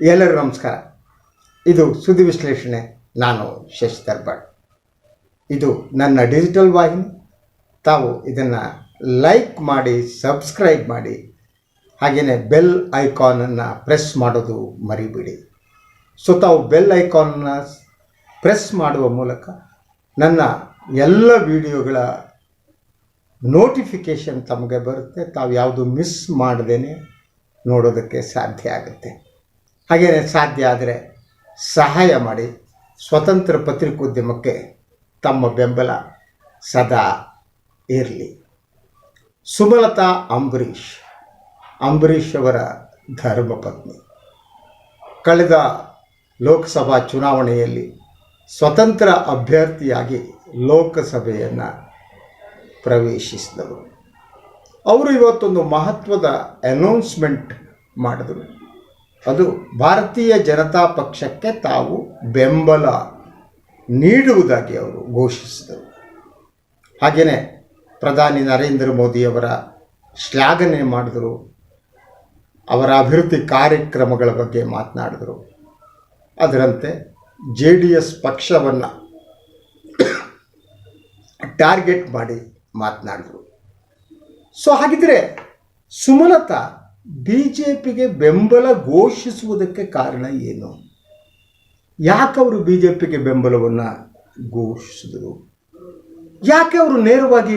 ಎಲ್ಲರಿಗೂ ನಮಸ್ಕಾರ. ಇದು ಸುದ್ದಿ ವಿಶ್ಲೇಷಣೆ. ನಾನು ಶಶಿ ಭಟ್ ಇದು ನನ್ನ ಡಿಜಿಟಲ್ ವಾಹಿನಿ. ತಾವು ಇದನ್ನು ಲೈಕ್ ಮಾಡಿ, ಸಬ್ಸ್ಕ್ರೈಬ್ ಮಾಡಿ ಹಾಗೆಯೇ ಬೆಲ್ ಐಕಾನನ್ನು ಪ್ರೆಸ್ ಮಾಡೋದು ಮರಿಬೇಡಿ. ಸೊ, ತಾವು ಬೆಲ್ ಐಕಾನನ್ನು ಪ್ರೆಸ್ ಮಾಡುವ ಮೂಲಕ ನನ್ನ ಎಲ್ಲ ವಿಡಿಯೋಗಳ ನೋಟಿಫಿಕೇಷನ್ ತಮಗೆ ಬರುತ್ತೆ. ತಾವು ಯಾವುದು ಮಿಸ್ ಮಾಡದೇ ನೋಡೋದಕ್ಕೆ ಸಾಧ್ಯ ಆಗುತ್ತೆ. ಹಾಗೆಯೇ ಸಾಧ್ಯ ಆದರೆ ಸಹಾಯ ಮಾಡಿ ಸ್ವತಂತ್ರ ಪತ್ರಿಕೋದ್ಯಮಕ್ಕೆ ತಮ್ಮ ಬೆಂಬಲ ಸದಾ ಇರಲಿ. ಸುಮಲತಾ ಅಂಬರೀಷ್ ಅಂಬರೀಷ್ ಅವರ ಧರ್ಮಪತ್ನಿ ಕಳೆದ ಲೋಕಸಭಾ ಚುನಾವಣೆಯಲ್ಲಿ ಸ್ವತಂತ್ರ ಅಭ್ಯರ್ಥಿಯಾಗಿ ಲೋಕಸಭೆಯನ್ನು ಪ್ರವೇಶಿಸಿದರು ಅವರು ಇವತ್ತೊಂದು ಮಹತ್ವದ ಅನೌನ್ಸ್ಮೆಂಟ್ ಮಾಡಿದರು. ಅದು ಭಾರತೀಯ ಜನತಾ ಪಕ್ಷಕ್ಕೆ ತಾವು ಬೆಂಬಲ ನೀಡುವುದಾಗಿ ಅವರು ಘೋಷಿಸಿದರು. ಹಾಗೆಯೇ ಪ್ರಧಾನಿ ನರೇಂದ್ರ ಮೋದಿಯವರ ಶ್ಲಾಘನೆ ಮಾಡಿದರು, ಅವರ ಅಭಿವೃದ್ಧಿ ಕಾರ್ಯಕ್ರಮಗಳ ಬಗ್ಗೆ ಮಾತನಾಡಿದರು. ಅದರಂತೆ ಜೆ ಡಿ ಎಸ್ ಪಕ್ಷವನ್ನು ಟಾರ್ಗೆಟ್ ಮಾಡಿ ಮಾತನಾಡಿದರು. ಸೊ ಹಾಗಿದ್ರೆ ಸುಮಲತಾ ಬಿ ಜೆ ಪಿಗೆ ಬೆಂಬಲ ಘೋಷಿಸುವುದಕ್ಕೆ ಕಾರಣ ಏನು? ಯಾಕೆ ಅವರು ಬಿ ಜೆ ಪಿಗೆ ಬೆಂಬಲವನ್ನು ಘೋಷಿಸಿದರು? ಯಾಕೆ ಅವರು ನೇರವಾಗಿ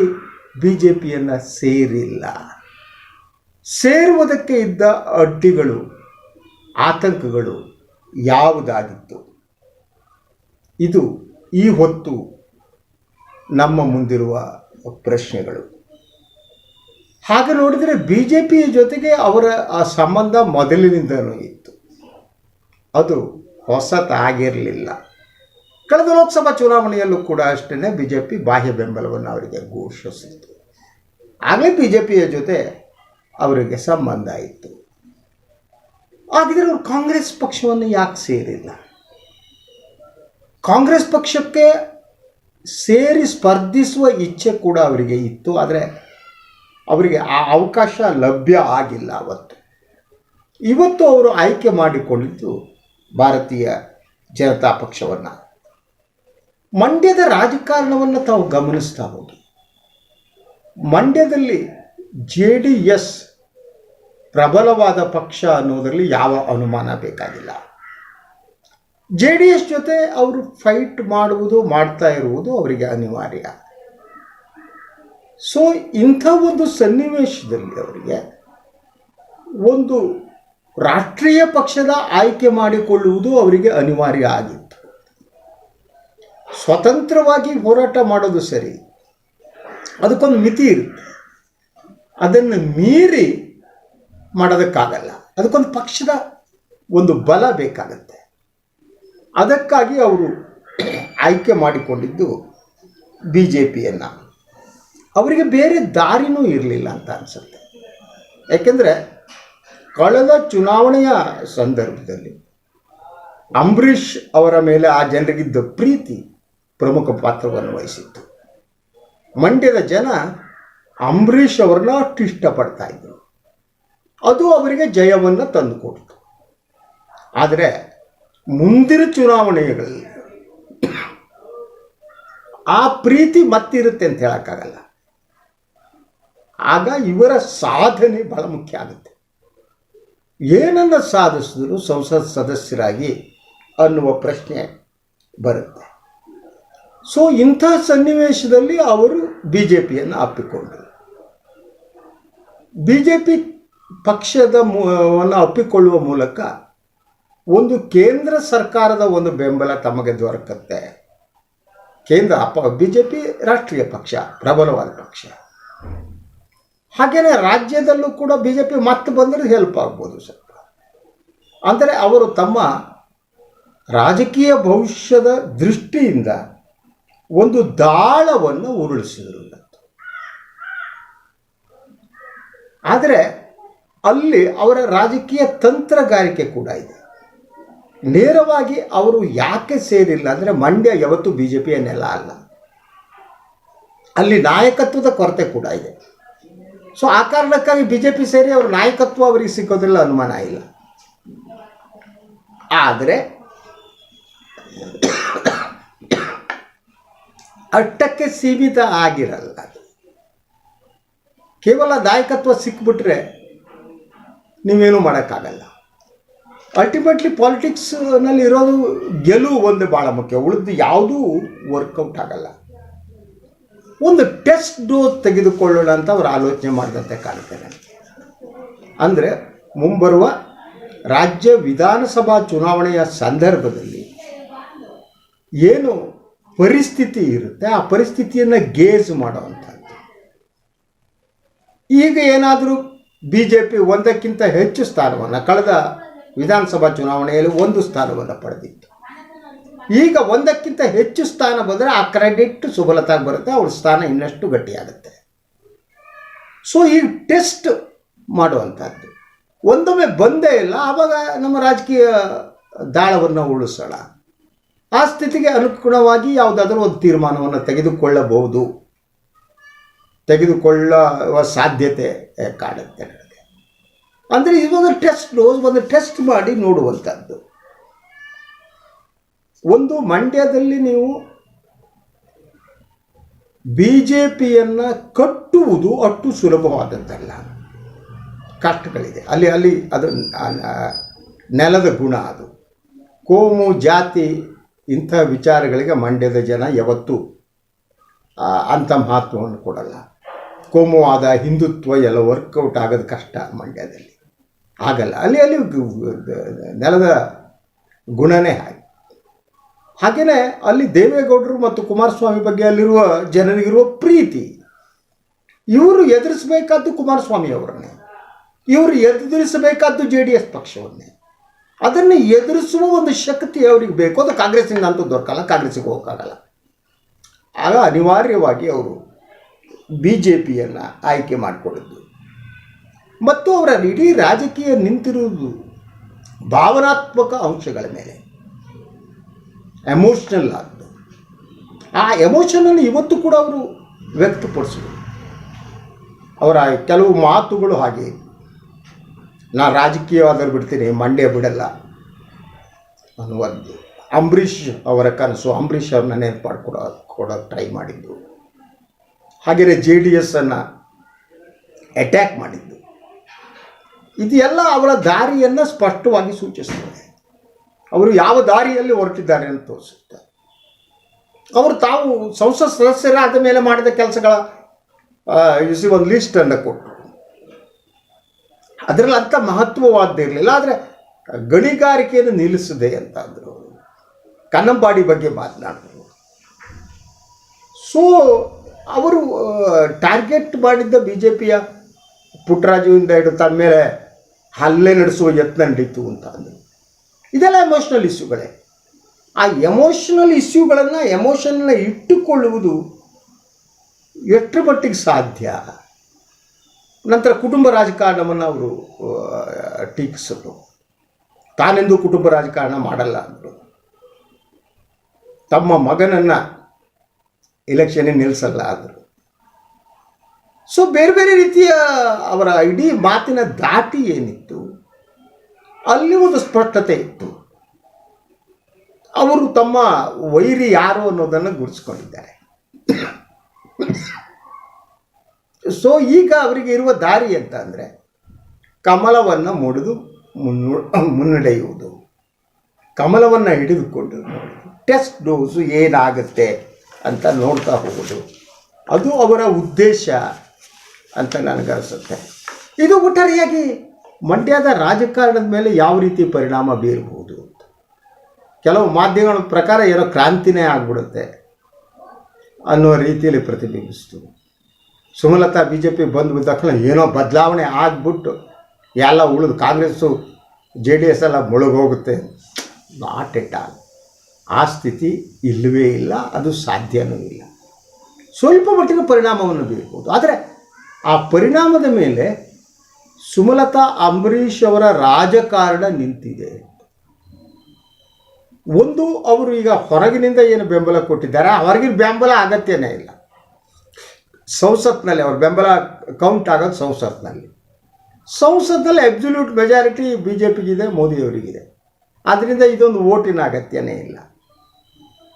ಬಿ ಜೆ ಪಿಯನ್ನು ಸೇರಿಲ್ಲ? ಸೇರುವುದಕ್ಕೆ ಇದ್ದ ಅಡ್ಡಿಗಳು, ಆತಂಕಗಳು ಯಾವುದಾಗಿತ್ತು ಇದು ಈ ಹೊತ್ತು ನಮ್ಮ ಮುಂದಿರುವ ಪ್ರಶ್ನೆಗಳು. ಹಾಗೆ ನೋಡಿದರೆ ಬಿ ಜೆ ಪಿಯ ಜೊತೆಗೆ ಅವರ ಆ ಸಂಬಂಧ ಮೊದಲಿನಿಂದಲೂ ಇತ್ತು. ಅದು ಹೊಸತಾಗಿರಲಿಲ್ಲ. ಕಳೆದ ಲೋಕಸಭಾ ಚುನಾವಣೆಯಲ್ಲೂ ಕೂಡ ಅಷ್ಟೇ ಬಿ ಜೆ ಪಿ ಬಾಹ್ಯ ಬೆಂಬಲವನ್ನು ಅವರಿಗೆ ಘೋಷಿಸಿತ್ತು ಆಗಲೇ ಬಿ ಜೆ ಪಿಯ ಜೊತೆ ಅವರಿಗೆ ಸಂಬಂಧ ಇತ್ತು. ಹಾಗಿದ್ರೆ ಅವರು ಕಾಂಗ್ರೆಸ್ ಪಕ್ಷವನ್ನು ಯಾಕೆ ಸೇರಿಲ್ಲ? ಕಾಂಗ್ರೆಸ್ ಪಕ್ಷಕ್ಕೆ ಸೇರಿ ಸ್ಪರ್ಧಿಸುವ ಇಚ್ಛೆ ಕೂಡ ಅವರಿಗೆ ಇತ್ತು. ಆದರೆ ಅವರಿಗೆ ಆ ಅವಕಾಶ ಲಭ್ಯ ಆಗಿಲ್ಲ ಅವತ್ತು. ಇವತ್ತು ಅವರು ಆಯ್ಕೆ ಮಾಡಿಕೊಂಡಿದ್ದು ಭಾರತೀಯ ಜನತಾ ಪಕ್ಷವನ್ನು. ಮಂಡ್ಯದ ರಾಜಕಾರಣವನ್ನು ತಾವು ಗಮನಿಸ್ತಾ ಹೋಗಿ. ಮಂಡ್ಯದಲ್ಲಿ ಜೆ ಡಿ ಎಸ್ ಪ್ರಬಲವಾದ ಪಕ್ಷ ಅನ್ನೋದರಲ್ಲಿ ಯಾವ ಅನುಮಾನ ಬೇಕಾಗಿಲ್ಲ. ಜೆ ಡಿ ಎಸ್ ಜೊತೆ ಅವರು ಫೈಟ್ ಮಾಡುವುದು, ಮಾಡ್ತಾ ಇರುವುದು ಅವರಿಗೆ ಅನಿವಾರ್ಯ. ಸೊ ಇಂಥ ಒಂದು ಸನ್ನಿವೇಶದಲ್ಲಿ ಅವರಿಗೆ ಒಂದು ರಾಷ್ಟ್ರೀಯ ಪಕ್ಷದ ಆಯ್ಕೆ ಮಾಡಿಕೊಳ್ಳುವುದು ಅವರಿಗೆ ಅನಿವಾರ್ಯ ಆಗಿತ್ತು. ಸ್ವತಂತ್ರವಾಗಿ ಹೋರಾಟ ಮಾಡೋದು ಸರಿ. ಅದಕ್ಕೊಂದು ಮಿತಿ ಇರುತ್ತೆ. ಅದನ್ನು ಮೀರಿ ಮಾಡೋದಕ್ಕಾಗಲ್ಲ. ಅದಕ್ಕೊಂದು ಪಕ್ಷದ ಒಂದು ಬಲ ಬೇಕಾಗತ್ತೆ. ಅದಕ್ಕಾಗಿ ಅವರು ಆಯ್ಕೆ ಮಾಡಿಕೊಂಡಿದ್ದು ಬಿ ಜೆ ಪಿಯನ್ನು ಅವರಿಗೆ ಬೇರೆ ದಾರಿನೂ ಇರಲಿಲ್ಲ ಅಂತ ಅನಿಸುತ್ತೆ. ಯಾಕೆಂದರೆ ಕಳೆದ ಚುನಾವಣೆಯ ಸಂದರ್ಭದಲ್ಲಿ ಅಂಬರೀಷ್ ಅವರ ಮೇಲೆ ಆ ಜನರಿಗಿದ್ದ ಪ್ರೀತಿ ಪ್ರಮುಖ ಪಾತ್ರವನ್ನು ವಹಿಸಿತ್ತು. ಮಂಡ್ಯದ ಜನ ಅಂಬರೀಷ್ ಅವ್ರನ್ನ ಅಷ್ಟು ಇಷ್ಟಪಡ್ತಾ ಇದ್ರು. ಅದು ಅವರಿಗೆ ಜಯವನ್ನು ತಂದುಕೊಡ್ತು. ಆದರೆ ಮುಂದಿನ ಚುನಾವಣೆಗಳಲ್ಲಿ ಆ ಪ್ರೀತಿ ಮತ್ತಿರುತ್ತೆ ಅಂತ ಹೇಳೋಕ್ಕಾಗಲ್ಲ. ಆಗ ಇವರ ಸಾಧನೆ ಬಹಳ ಮುಖ್ಯ ಆಗುತ್ತೆ. ಏನನ್ನು ಸಾಧಿಸಿದ್ರು ಸಂಸತ್ ಸದಸ್ಯರಾಗಿ ಅನ್ನುವ ಪ್ರಶ್ನೆ ಬರುತ್ತೆ. ಸೊ ಇಂಥ ಸನ್ನಿವೇಶದಲ್ಲಿ ಅವರು ಬಿ ಜೆ ಪಿಯನ್ನು ಅಪ್ಪಿಕೊಂಡರು. ಬಿ ಜೆ ಪಿ ಪಕ್ಷದ ಮೂವನ್ನು ಅಪ್ಪಿಕೊಳ್ಳುವ ಮೂಲಕ ಒಂದು ಕೇಂದ್ರ ಸರ್ಕಾರದ ಒಂದು ಬೆಂಬಲ ತಮಗೆ ದೊರಕತ್ತೆ. ಕೇಂದ್ರ ಅಪ್ಪ ಬಿ ಜೆ ಪಿ ರಾಷ್ಟ್ರೀಯ ಪಕ್ಷ, ಪ್ರಬಲವಾದ ಪಕ್ಷ. ಹಾಗೆಯೇ ರಾಜ್ಯದಲ್ಲೂ ಕೂಡ ಬಿ ಜೆ ಪಿ ಮತ್ತೆ ಬಂದರೆ ಹೆಲ್ಪ್ ಆಗ್ಬೋದು ಸರ್ ಅಂದರೆ ಅವರು ತಮ್ಮ ರಾಜಕೀಯ ಭವಿಷ್ಯದ ದೃಷ್ಟಿಯಿಂದ ಒಂದು ದಾಳವನ್ನು ಉರುಳಿಸಿದರು ಆದರೆ ಅಲ್ಲಿ ಅವರ ರಾಜಕೀಯ ತಂತ್ರಗಾರಿಕೆ ಕೂಡ ಇದೆ. ನೇರವಾಗಿ ಅವರು ಯಾಕೆ ಸೇರಿಲ್ಲ ಅಂದರೆ ಮಂಡ್ಯ ಯಾವತ್ತೂ ಬಿ ಜೆ ಪಿಯ ನೆಲ ಅಲ್ಲ. ಅಲ್ಲಿ ನಾಯಕತ್ವದ ಕೊರತೆ ಕೂಡ ಇದೆ. ಸೊ ಆ ಕಾರಣಕ್ಕಾಗಿ ಬಿ ಜೆ ಪಿ ಸೇರಿ ಅವ್ರ ನಾಯಕತ್ವ ಅವರಿಗೆ ಸಿಕ್ಕೋದ್ರಲ್ಲಿ ಅನುಮಾನ ಇಲ್ಲ. ಆದರೆ, ಅಟ್ಟಕ್ಕೆ ಸೀಮಿತ ಆಗಿರಲ್ಲ ಕೇವಲ ನಾಯಕತ್ವ ಸಿಕ್ಬಿಟ್ರೆ ನೀವೇನು ಮಾಡೋಕ್ಕಾಗಲ್ಲ. ಅಲ್ಟಿಮೇಟ್ಲಿ ಪಾಲಿಟಿಕ್ಸ್ನಲ್ಲಿ ಇರೋದು ಗೆಲುವು ಒಂದು ಭಾಳ ಮುಖ್ಯ. ಉಳಿದು ಯಾವುದೂ ವರ್ಕೌಟ್ ಆಗಲ್ಲ. ಒಂದು ಟೆಸ್ಟ್ ಡೋಸ್ ತೆಗೆದುಕೊಳ್ಳೋಣ ಅಂತ ಅವರು ಆಲೋಚನೆ ಮಾಡಿದಂತೆ ಕಾಣ್ತೇನೆ ಅಂದರೆ ಮುಂಬರುವ ರಾಜ್ಯ ವಿಧಾನಸಭಾ ಚುನಾವಣೆಯ ಸಂದರ್ಭದಲ್ಲಿ ಏನು ಪರಿಸ್ಥಿತಿ ಇರುತ್ತೆ, ಆ ಪರಿಸ್ಥಿತಿಯನ್ನು ಗೇಜ್ ಮಾಡುವಂಥದ್ದು. ಈಗ ಏನಾದರೂ ಬಿ ಜೆ ಪಿ ಒಂದಕ್ಕಿಂತ ಹೆಚ್ಚು ಸ್ಥಾನವನ್ನು, ಕಳೆದ ವಿಧಾನಸಭಾ ಚುನಾವಣೆಯಲ್ಲಿ ಒಂದು ಸ್ಥಾನವನ್ನು ಪಡೆದಿತ್ತು. ಈಗ ಒಂದಕ್ಕಿಂತ ಹೆಚ್ಚು ಸ್ಥಾನ ಬಂದರೆ ಆ ಕ್ರೆಡಿಟ್ ಸುಬಲತಾಗಿ ಬರುತ್ತೆ ಅವ್ರ ಸ್ಥಾನ ಇನ್ನಷ್ಟು ಗಟ್ಟಿಯಾಗುತ್ತೆ. ಸೊ ಈ ಟೆಸ್ಟ್ ಮಾಡುವಂಥದ್ದು. ಒಂದೊಮ್ಮೆ ಬಂದೇ ಇಲ್ಲ, ಆವಾಗ ನಮ್ಮ ರಾಜಕೀಯ ದಾಳವನ್ನು ಉಳಿಸೋಣ. ಆ ಸ್ಥಿತಿಗೆ ಅನುಗುಣವಾಗಿ ಯಾವುದಾದ್ರೂ ಒಂದು ತೀರ್ಮಾನವನ್ನು ತೆಗೆದುಕೊಳ್ಳಬಹುದು. ತೆಗೆದುಕೊಳ್ಳುವ ಸಾಧ್ಯತೆ ಕಾಡುತ್ತೆ ನನಗೆ. ಅಂದರೆ ಇದೊಂದು ಟೆಸ್ಟ್ ಒಂದು ಟೆಸ್ಟ್ ಮಾಡಿ ನೋಡುವಂಥದ್ದು. ಒಂದು ಮಂಡ್ಯದಲ್ಲಿ ನೀವು ಬಿ ಜೆ ಪಿಯನ್ನು ಕಟ್ಟುವುದು ಅಷ್ಟು ಸುಲಭವಾದದ್ದಲ್ಲ. ಕಷ್ಟಗಳಿದೆ. ಅಲ್ಲಿ ಅಲ್ಲಿ ಅದು ನೆಲದ ಗುಣ ಅದು. ಕೋಮು ಜಾತಿ ಇಂಥ ವಿಚಾರಗಳಿಗೆ ಮಂಡ್ಯದ ಜನ ಯಾವತ್ತೂ ಅಂಥ ಮಹತ್ವವನ್ನು ಕೊಡಲ್ಲ. ಕೋಮುವಾದ ಹಿಂದುತ್ವ ಎಲ್ಲ ವರ್ಕೌಟ್ ಆಗೋದು ಕಷ್ಟ ಮಂಡ್ಯದಲ್ಲಿ. ಆಗಲ್ಲ. ಅಲ್ಲಿ ಅಲ್ಲಿ ನೆಲದ ಗುಣನೇ ಹಾಗೆ. ಹಾಗೆಯೇ ಅಲ್ಲಿ ದೇವೇಗೌಡರು ಮತ್ತು ಕುಮಾರಸ್ವಾಮಿ ಬಗ್ಗೆ ಅಲ್ಲಿರುವ ಜನರಿಗಿರುವ ಪ್ರೀತಿ, ಇವರು ಎದುರಿಸಬೇಕಾದ್ದು ಕುಮಾರಸ್ವಾಮಿ ಅವರನ್ನೇ, ಇವರು ಎದುರಿಸಬೇಕಾದ್ದು ಜೆ ಡಿ ಎಸ್ ಪಕ್ಷವನ್ನೇ. ಅದನ್ನು ಎದುರಿಸುವ ಒಂದು ಶಕ್ತಿ ಅವರಿಗೆ ಬೇಕು. ಅದು ಕಾಂಗ್ರೆಸ್ಸಿಂದ ಅಂತೂ ದೊರಕಲ್ಲ, ಕಾಂಗ್ರೆಸ್ಸಿಗೆ ಹೋಗೋಕ್ಕಾಗಲ್ಲ. ಆಗ ಅನಿವಾರ್ಯವಾಗಿ ಅವರು ಬಿ ಜೆ ಪಿಯನ್ನು ಆಯ್ಕೆ ಮಾಡಿಕೊಳ್ಳಿದ್ದು ಮತ್ತು ಅವರ ಇಡೀ ರಾಜಕೀಯ ನಿಂತಿರುವುದು ಭಾವನಾತ್ಮಕ ಅಂಶಗಳ ಮೇಲೆ. ಎಮೋಷ್ನಲ್ ಆಗಿದೆ ಆ ಎಮೋಷನನ್ನು ಇವತ್ತು ಕೂಡ ಅವರು ವ್ಯಕ್ತಪಡಿಸಿದರು. ಅವರ ಕೆಲವು ಮಾತುಗಳು ಹಾಗೆ. ನಾನು ರಾಜಕೀಯವಾದರೂ ಬಿಡ್ತೀನಿ, ಮಂಡ್ಯ ಬಿಡಲ್ಲ ಅನ್ನುವಂದು. ಅಂಬರೀಷ್ ಅವರ ಕನಸು, ಅಂಬರೀಷ್ ಅವ್ರನ್ನ ನೆನಪು ಕೊಡೋ ಕೊಡೋಕ್ಕೆ ಟ್ರೈ ಮಾಡಿದ್ದು. ಹಾಗೆಯೇ ಜೆ ಡಿ ಎಸ್ಸನ್ನು ಅಟ್ಯಾಕ್ ಮಾಡಿದ್ದು. ಇದೆಲ್ಲ ಅವರ ದಾರಿಯನ್ನು ಸ್ಪಷ್ಟವಾಗಿ ಸೂಚಿಸ್ತದೆ ಅವರು ಯಾವ ದಾರಿಯಲ್ಲಿ ಹೊರಟಿದ್ದಾರೆ ಅಂತ ತೋರಿಸುತ್ತೆ. ಅವರು ತಾವು ಸಂಸತ್ ಸದಸ್ಯರಾದ ಮೇಲೆ ಮಾಡಿದ ಕೆಲಸಗಳ ಇಸಿ ಒಂದು ಲಿಸ್ಟನ್ನು ಕೊಟ್ಟರು ಅದರಲ್ಲಿ ಅಂಥ ಮಹತ್ವವಾದ್ದಿರಲಿಲ್ಲ ಆದರೆ ಗಣಿಗಾರಿಕೆಯನ್ನು ನಿಲ್ಲಿಸಿದೆ ಅಂತ ಕನ್ನಂಬಾಡಿ ಬಗ್ಗೆ ಮಾತನಾಡಿದ್ರು ಸೊ ಅವರು ಟಾರ್ಗೆಟ್ ಮಾಡಿದ್ದ ಬಿ ಜೆ ಪಿಯ ಪುಟ್ಟರಾಜುವಿಂದ ಹಿಡಿದು ತನ್ನ ಮೇಲೆ ಹಲ್ಲೆ ನಡೆಸುವ ಯತ್ನ ನಡೀತು ಅಂತ ಅಂದರು. ಇದೆಲ್ಲ ಎಮೋಷ್ನಲ್ ಇಶ್ಯೂಗಳೇ ಆ ಎಮೋಷನಲ್ ಇಶ್ಯೂಗಳನ್ನು ಎಮೋಷನ್ನ ಇಟ್ಟುಕೊಳ್ಳುವುದು ಎಷ್ಟರ ಮಟ್ಟಿಗೆ ಸಾಧ್ಯ? ನಂತರ ಕುಟುಂಬ ರಾಜಕಾರಣವನ್ನು ಅವರು ಟೀಕಿಸಲು ತಾನೆಂದು ಕುಟುಂಬ ರಾಜಕಾರಣ ಮಾಡಲ್ಲ ಅಂದರು. ತಮ್ಮ ಮಗನನ್ನು ಎಲೆಕ್ಷನ್ನೇ ನಿಲ್ಲಿಸಲ್ಲ ಅಂದರು. ಸೊ ಬೇರೆ ಬೇರೆ ರೀತಿಯ ಅವರ ಇಡೀ ಮಾತಿನ ದಾಟಿ ಏನಿತ್ತು? ಅಲ್ಲಿ ಒಂದು ಸ್ಪಷ್ಟತೆ ಇತ್ತು. ಅವರು ತಮ್ಮ ವೈರಿ ಯಾರು ಅನ್ನೋದನ್ನು ಗುರುತಿಸ್ಕೊಂಡಿದ್ದಾರೆ. ಸೊ ಈಗ ಅವರಿಗೆ ಇರುವ ದಾರಿ ಅಂತ ಅಂದರೆ ಕಮಲವನ್ನು ಮುಡಿದು ಮುನ್ನು, ಮುನ್ನಡೆಯುವುದು. ಕಮಲವನ್ನು ಹಿಡಿದುಕೊಂಡು ಟೆಸ್ಟ್ ಡೋಸು ಏನಾಗುತ್ತೆ ಅಂತ ನೋಡ್ತಾ ಹೋಗೋದು. ಅದು ಅವರ ಉದ್ದೇಶ ಅಂತ ನನಗನ್ಸುತ್ತೆ. ಇದು ಒಟ್ಟಾರೆಯಾಗಿ ಮಂಡ್ಯದ ರಾಜಕಾರಣದ ಮೇಲೆ ಯಾವ ರೀತಿ ಪರಿಣಾಮ ಬೀರಬಹುದು ಅಂತ. ಕೆಲವು ಮಾಧ್ಯಮಗಳ ಪ್ರಕಾರ ಏನೋ ಕ್ರಾಂತಿನೇ ಆಗ್ಬಿಡುತ್ತೆ ಅನ್ನೋ ರೀತಿಯಲ್ಲಿ ಪ್ರತಿಬಿಂಬಿಸ್ತು. ಸುಮಲತಾ ಬಿ ಜೆ ಪಿ ಬಂದು ತಕ್ಷಣ ಏನೋ ಬದಲಾವಣೆ ಆಗ್ಬಿಟ್ಟು ಎಲ್ಲ ಉಳಿದು ಕಾಂಗ್ರೆಸ್ಸು, ಜೆ ಡಿ ಎಸ್ ಎಲ್ಲ ಮುಳುಗೋಗುತ್ತೆ. Not at all. ಆ ಸ್ಥಿತಿ ಇಲ್ಲವೇ ಇಲ್ಲ, ಅದು ಸಾಧ್ಯನೂ ಇಲ್ಲ. ಸ್ವಲ್ಪ ಮಟ್ಟಿಗೆ ಪರಿಣಾಮವನ್ನು ಬೀರ್ಬೋದು ಆದರೆ ಆ ಪರಿಣಾಮದ ಮೇಲೆ ಸುಮಲತಾ ಅಂಬರೀಷ್ ಅವರ ರಾಜಕಾರಣ ನಿಂತಿದೆ. ಒಂದು, ಅವರು ಈಗ ಹೊರಗಿನಿಂದ ಏನು ಬೆಂಬಲ ಕೊಟ್ಟಿದ್ದಾರೆ? ಅವರಿಗಿನ ಬೆಂಬಲ ಅಗತ್ಯನೇ ಇಲ್ಲ. ಸಂಸತ್ನಲ್ಲಿ, ಅವ್ರ ಬೆಂಬಲ ಕೌಂಟ್ ಆಗೋದು ಸಂಸತ್ನಲ್ಲಿ. ಸಂಸತ್ನಲ್ಲಿ ಅಬ್ಸಲ್ಯೂಟ್ ಮೆಜಾರಿಟಿ ಬಿ ಜೆ ಪಿಗಿದೆ ಮೋದಿಯವರಿಗಿದೆ. ಆದ್ದರಿಂದ ಇದೊಂದು ಓಟಿನ ಅಗತ್ಯನೇ ಇಲ್ಲ.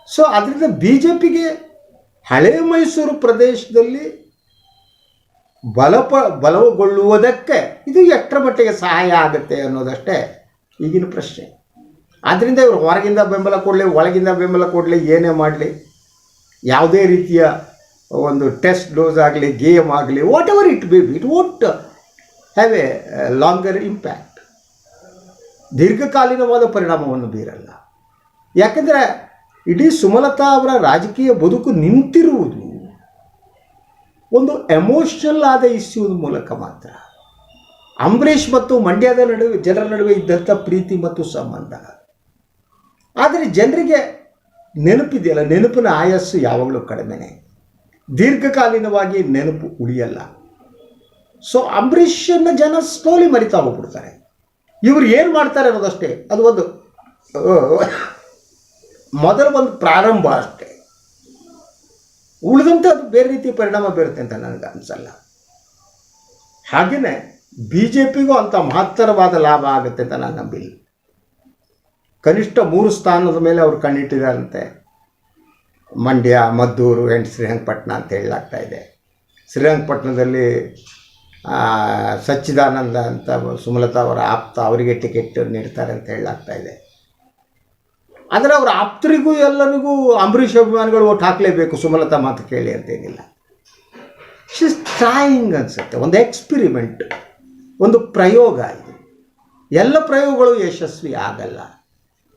ಸೊ ಅದರಿಂದ ಬಿ ಜೆ ಪಿಗೆ ಹಳೆ ಮೈಸೂರು ಪ್ರದೇಶದಲ್ಲಿ ಬಲಪ ಬಲಗೊಳ್ಳುವುದಕ್ಕೆ ಇದು ಎಷ್ಟರ ಮಟ್ಟಿಗೆ ಸಹಾಯ ಆಗುತ್ತೆ ಅನ್ನೋದಷ್ಟೇ ಈಗಿನ ಪ್ರಶ್ನೆ. ಆದ್ದರಿಂದ ಇವರು ಹೊರಗಿಂದ ಬೆಂಬಲ ಕೊಡಲಿ, ಒಳಗಿಂದ ಬೆಂಬಲ ಕೊಡಲಿ, ಏನೇ ಮಾಡಲಿ, ಯಾವುದೇ ರೀತಿಯ ಒಂದು ಟೆಸ್ಟ್ ಡೋಸ್ ಆಗಲಿ, ಗೇಮ್ ಆಗಲಿ whatever it be it won't have a longer impact ದೀರ್ಘಕಾಲೀನವಾದ ಪರಿಣಾಮವನ್ನು ಬೀರಲ್ಲ. ಯಾಕೆಂದರೆ ಇಡೀ ಸುಮಲತಾ ಅವರ ರಾಜಕೀಯ ಬದುಕು ನಿಂತಿರುವುದು ಒಂದು ಎಮೋಷನಲ್ ಆದ ಇಶ್ಯೂದ ಮೂಲಕ ಮಾತ್ರ. ಅಂಬರೀಷ್ ಮತ್ತು ಮಂಡ್ಯದ ನಡುವೆ, ಜನರ ನಡುವೆ ಇದ್ದಂಥ ಪ್ರೀತಿ ಮತ್ತು ಸಂಬಂಧ. ಆದರೆ ಜನರಿಗೆ ನೆನಪಿದೆಯಲ್ಲ, ನೆನಪಿನ ಆಯಸ್ಸು ಯಾವಾಗಲೂ ಕಡಿಮೆನೆ. ದೀರ್ಘಕಾಲೀನವಾಗಿ ನೆನಪು ಉಳಿಯಲ್ಲ. ಸೊ ಅಂಬರೀಷನ್ನು ಜನ ಸ್ಲೋಲಿ ಮರಿತಾ ಹೋಗ್ಬಿಡ್ತಾರೆ. ಇವರು ಏನು ಮಾಡ್ತಾರೆ ಅನ್ನೋದಷ್ಟೇ ಅದು ಒಂದು, ಮೊದಲ ಒಂದು ಪ್ರಾರಂಭ ಅಷ್ಟೇ. ಉಳಿದಂತೆ ಅದು ಬೇರೆ ರೀತಿ ಪರಿಣಾಮ ಬೀರುತ್ತೆ ಅಂತ ನನಗೆ ಅನಿಸಲ್ಲ. ಹಾಗೆಯೇ ಬಿ ಜೆ ಪಿಗೂ ಅಂಥ ಮಹತ್ತರವಾದ ಲಾಭ ಆಗುತ್ತೆ ಅಂತ ನಾನು ನಂಬಿಲ್ಲ. ಕನಿಷ್ಠ ಮೂರು ಸ್ಥಾನದ ಮೇಲೆ ಅವರು ಕಣ್ಣಿಟ್ಟಿದ್ದಾರಂತೆ ಮಂಡ್ಯ, ಮದ್ದೂರು ಆ್ಯಂಡ್ ಶ್ರೀರಂಗಪಟ್ಟಣ ಅಂತ ಹೇಳಲಾಗ್ತಾ ಇದೆ. ಶ್ರೀರಂಗಪಟ್ಟಣದಲ್ಲಿ ಸಚ್ಚಿದಾನಂದ ಅಂತ ಸುಮಲತಾ ಅವರ ಆಪ್ತ ಅವರಿಗೆ ಟಿಕೆಟ್ ನೀಡ್ತಾರೆ ಅಂತ ಹೇಳಲಾಗ್ತಾ ಇದೆ. ಆದರೆ ಅವರ ಆಪ್ತರಿಗೂ ಎಲ್ಲರಿಗೂ ಅಂಬರೀಷ್ ಅಭಿಮಾನಿಗಳು ಓಟ್ ಹಾಕಲೇಬೇಕು. ಸುಮಲತಾ ಮಾತು ಕೇಳಿ ಅಂತೇನಿಲ್ಲ. ಶಿಸ್ ಟ್ರಾಯಿಂಗ್ ಅನಿಸುತ್ತೆ. ಒಂದು ಎಕ್ಸ್ಪಿರಿಮೆಂಟ್ ಒಂದು ಪ್ರಯೋಗ ಇದು. ಎಲ್ಲ ಪ್ರಯೋಗಗಳು ಯಶಸ್ವಿ ಆಗಲ್ಲ.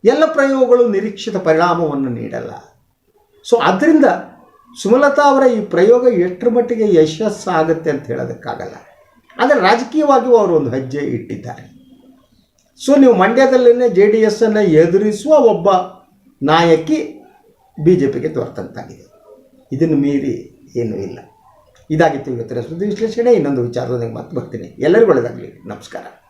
ಎಲ್ಲ ಪ್ರಯೋಗಗಳು ನಿರೀಕ್ಷಿತ ಪರಿಣಾಮವನ್ನು ನೀಡಲ್ಲ. ಸೊ ಅದರಿಂದ ಸುಮಲತಾ ಅವರ ಈ ಪ್ರಯೋಗ ಎಷ್ಟರ ಮಟ್ಟಿಗೆ ಯಶಸ್ಸಾಗುತ್ತೆ ಅಂತ ಹೇಳೋದಕ್ಕಾಗಲ್ಲ. ಆದರೆ ರಾಜಕೀಯವಾಗಿಯೂ ಅವರು ಒಂದು ಹೆಜ್ಜೆ ಇಟ್ಟಿದ್ದಾರೆ. ಸೊ ನೀವು ಮಂಡ್ಯದಲ್ಲೇ ಜೆ ಡಿ ಎಸ್ಸನ್ನು ಎದುರಿಸುವ ಒಬ್ಬ ನಾಯಕಿ ಬಿ ಜೆ ಪಿಗೆ ದೊರೆತಂತಾಗಿದೆ ಇದನ್ನು ಮೀರಿ ಏನೂ ಇಲ್ಲ. ಇದಾಗಿತ್ತು ಇವತ್ತಿನ ಸುದ್ದಿ ವಿಶ್ಲೇಷಣೆ. ಇನ್ನೊಂದು ವಿಚಾರದೊಂದಿಗೆ ಮತ್ತೆ ಬರ್ತೀನಿ. ಎಲ್ಲರಿಗೂ ಒಳ್ಳೆಯದಾಗಲಿ ನಮಸ್ಕಾರ.